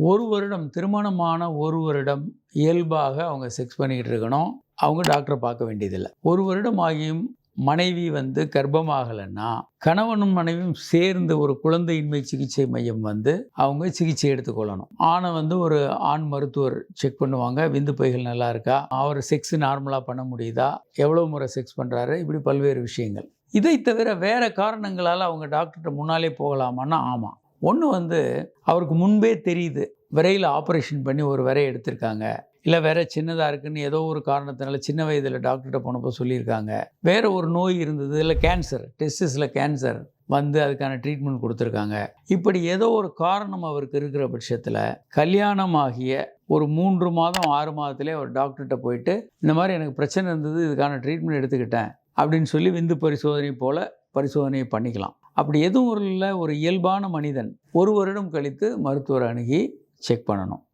ஒரு வருடம் திருமணமான ஒரு வருடம் இயல்பாக அவங்க செக்ஸ் பண்ணிக்கிட்டு இருக்கணும். அவங்க டாக்டரை பார்க்க வேண்டியதில்லை. ஒரு வருடம் ஆகியும் மனைவி வந்து கர்ப்பமாகலைன்னா கணவனும் மனைவியும் சேர்ந்து ஒரு குழந்தையின்மை சிகிச்சை மையம் வந்து அவங்க சிகிச்சை எடுத்துக்கொள்ளணும். ஆணை வந்து ஒரு ஆண் மருத்துவர் செக் பண்ணுவாங்க விந்து பைகள் நல்லா இருக்கா? அவர் செக்ஸ் நார்மலாக பண்ண முடியுதா? எவ்வளோ முறை செக்ஸ் பண்ணுறாரு இப்படி பல்வேறு விஷயங்கள். இதை தவிர வேறு காரணங்களால் அவங்க டாக்டர்கிட்ட முன்னாலே போகலாமான்னா ஆமாம் ஒன்று வந்து அவருக்கு முன்பே தெரியுது விரையில் ஆப்ரேஷன் பண்ணி ஒரு விரை எடுத்திருக்காங்க. இல்லை வேற சின்னதாக இருக்குன்னு ஏதோ ஒரு காரணத்தினால சின்ன வயதில் டாக்டர்கிட்ட போனப்போ சொல்லியிருக்காங்க. வேற ஒரு நோய் இருந்தது இல்லை கேன்சர் டெஸ்டிஸில் கேன்சர் வந்து அதுக்கான ட்ரீட்மெண்ட் கொடுத்துருக்காங்க. இப்படி ஏதோ ஒரு காரணம் அவருக்கு இருக்கிற பட்சத்தில் கல்யாணம் ஆகிய ஒரு மூன்று மாதம் ஆறு மாதத்திலே ஒரு டாக்டர்கிட்ட போயிட்டு இந்த மாதிரி எனக்கு பிரச்சனை இருந்தது இதுக்கான ட்ரீட்மெண்ட் எடுத்துக்கிட்டேன். அப்படின்னு சொல்லி விந்து பரிசோதனை போல் பரிசோதனையை பண்ணிக்கலாம். அப்படி எதுவும் இல்லை ஒரு இயல்பான மனிதன். ஒரு வருடம் கழித்து மருத்துவர் அணுகி செக் பண்ணணும்.